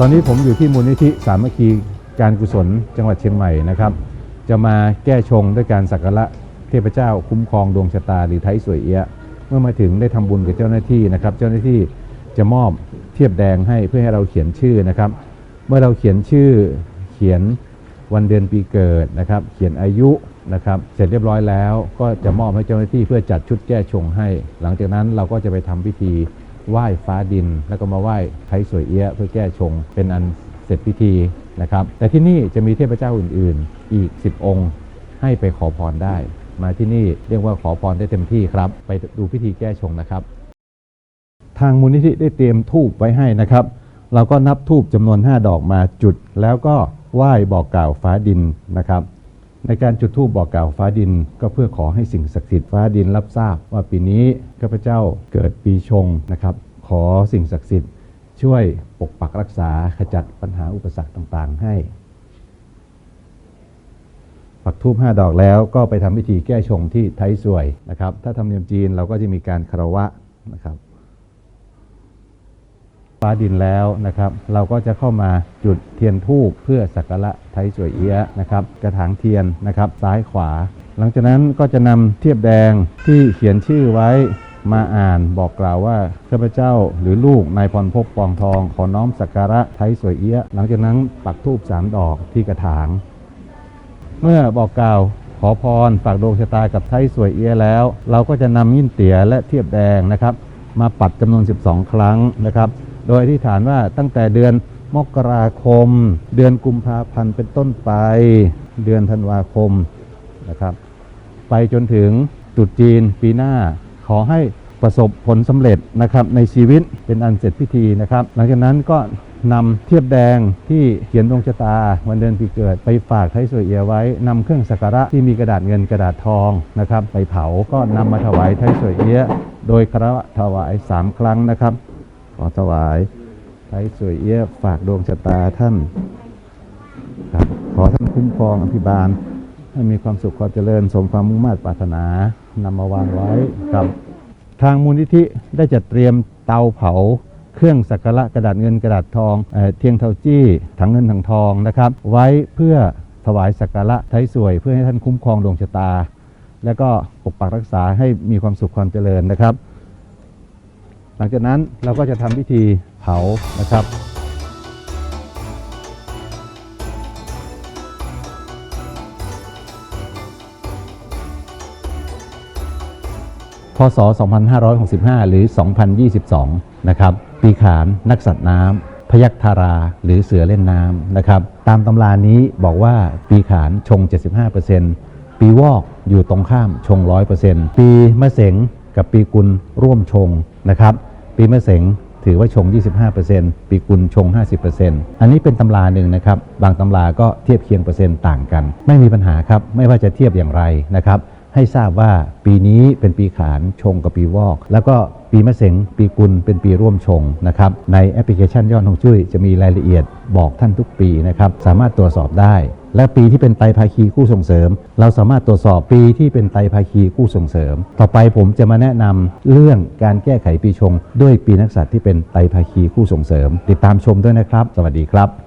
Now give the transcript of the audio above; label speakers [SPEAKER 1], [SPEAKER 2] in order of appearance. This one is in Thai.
[SPEAKER 1] ตอนนี้ผมอยู่ที่มูลนิธิสามัคคีการกุศลจังหวัดเชียงใหม่นะครับ จะมาแก้ชงด้วยการสักการะเทพเจ้าคุ้มครองดวงชะตาหรือไทยสวยเอียะเมื่อมาถึงได้ทำบุญกับเจ้าหน้าที่นะครับ เจ้าหน้าที่จะมอบเทียบแดงให้เพื่อให้เราเขียนชื่อนะครับ เมื่อเราเขียนชื่อเขียนวันเดือนปีเกิดนะครับ เขียนอายุนะครับ เสร็จเรียบร้อยแล้วก็จะมอบให้เจ้าหน้าที่เพื่อจัดชุดแก้ชงให้ หลังจากนั้นเราก็จะไปทำพิธี ไหว้ฟ้าดิน แล้วก็มาไหว้ไทยสวยเอี้ยะเพื่อแก้ชงเป็นอันเสร็จพิธีนะครับ แต่ที่นี่จะมีเทพเจ้าอื่น ๆ อีก 10 องค์ ให้ไปขอพรได้ มาที่นี่เรียกว่าขอพรได้เต็มที่ครับ ไปดูพิธีแก้ชงนะครับ ทางมูลนิธิได้เตรียมทูบไว้ให้นะครับ เราก็นับทูบจำนวน 5 ดอกมาจุด แล้วก็ไหว้บอกกล่าวฟ้าดินนะครับ ในการจุดธูปบอกกล่าวฟ้าดิน ก็เพื่อขอให้สิ่งศักดิ์สิทธิ์ฟ้าดินรับทราบว่าปีนี้ข้าพเจ้าเกิดปีชงนะครับ ขอสิ่งศักดิ์สิทธิ์ช่วยปกปักรักษาขจัดปัญหาอุปสรรคต่างๆ ให้ ปักทูบ5ดอกแล้วก็ไปทำพิธีแก้ชงที่ไทยสวยนะครับ ถ้าทำเนียมจีนเราก็จะมีการคารวะนะครับ ฟ้าดินแล้วนะครับ เราก็จะเข้ามาจุดเทียนทูบเพื่อสักการะไทยสวยเอี้ยะนะครับ กระถางเทียนนะครับ ซ้ายขวา หลังจากนั้นก็จะนำเทียบแดงที่เขียนชื่อไว้มาอ่านบอกกล่าวว่าข้าพเจ้าหรือลูกนายพรภพปองทอง ขอน้อมสักการะไทยสวยเอี้ยะหลังจากนั้นปักทูบสามดอกที่กระถาง เมื่อบอกกล่าวขอพรฝากดวงชะตากับไทยสวยเอียะแล้ว เราก็จะนำยิ่นเตี๋ยและเทียบแดงนะครับ มาปัดจำนวน 12 ครั้งนะครับ โดยที่ฐานว่าตั้งแต่เดือนมกราคม เดือนกุมภาพันธ์เป็นต้นไป เดือนธันวาคมนะครับ ไปจนถึงตรุษจีนปีหน้าขอให้ประสบผลสำเร็จนะครับในชีวิตเป็นอันเสร็จพิธีนะครับ หลังจากนั้นก็นำเทียบแดงที่เขียนดวงชะตาวันเดือนปีเกิด ไปฝากไทยสวยเอียไว้นำเครื่องสักการะที่มีกระดาษเงินกระดาษทองนะครับ ไปเผาก็นำมาถวายไทยสวยเอียโดยคารวะถวาย 3 ครั้งนะครับ ขอถวายไทยสวยเอียฝากดวงชะตาท่านครับขอท่านคุ้มครองอภิบาลให้มีความสุขความเจริญสมความมุ่งมั่นปรารถนานำมาวางไว้ครับทางมูลนิธิได้จัดเตรียมเตาเผา เครื่องสักการะกระดาษเงินกระดาษทองเอเทียงเทาจี้ถังเงินถังทองนะครับ ไว้เพื่อถวายสักการะไทยสวย เพื่อให้ท่านคุ้มครองดวงชะตา แล้วก็ปกปักรักษาให้มีความสุขความเจริญนะครับ หลังจากนั้นเราก็จะทำพิธีเผานะครับพศ 2565 หรือ 2022 นะครับ ปีขาน นักสัตว์น้ำ พยัคฆ์ธารา หรือเสือเล่นน้ำ นะครับ ตามตำรานี้บอกว่าปีขานชง 75%ปีวอกอยู่ตรงข้ามชง 100%ปีมะเสงกับปีกุลร่วมชง นะครับ ปีมะเสงถือว่าชง 25%ปีกุลชง 50%อันนี้เป็นตำราหนึ่งนะครับ บางตำราก็เทียบเคียงเปอร์เซ็นต์ต่างกัน ไม่มีปัญหาครับ ไม่ว่าจะเทียบอย่างไรนะครับ ให้ทราบว่าปีนี้เป็นปีขานชงกับปีวอก แล้วก็ปีมะเสงปีกุลเป็นปีร่วมชงนะครับ ในแอปพลิเคชันยอดฮงจุ้ยจะมีรายละเอียดบอกท่านทุกปีนะครับ สามารถตรวจสอบได้ และปีที่เป็นไตรภาคีคู่ส่งเสริม เราสามารถตรวจสอบปีที่เป็นไตรภาคีคู่ส่งเสริม ต่อไปผมจะมาแนะนำเรื่องการแก้ไขปีชง ด้วยปีนักษัตริย์ที่เป็นไตรภาคีคู่ส่งเสริม ติดตามชมด้วยนะครับ สวัสดีครับ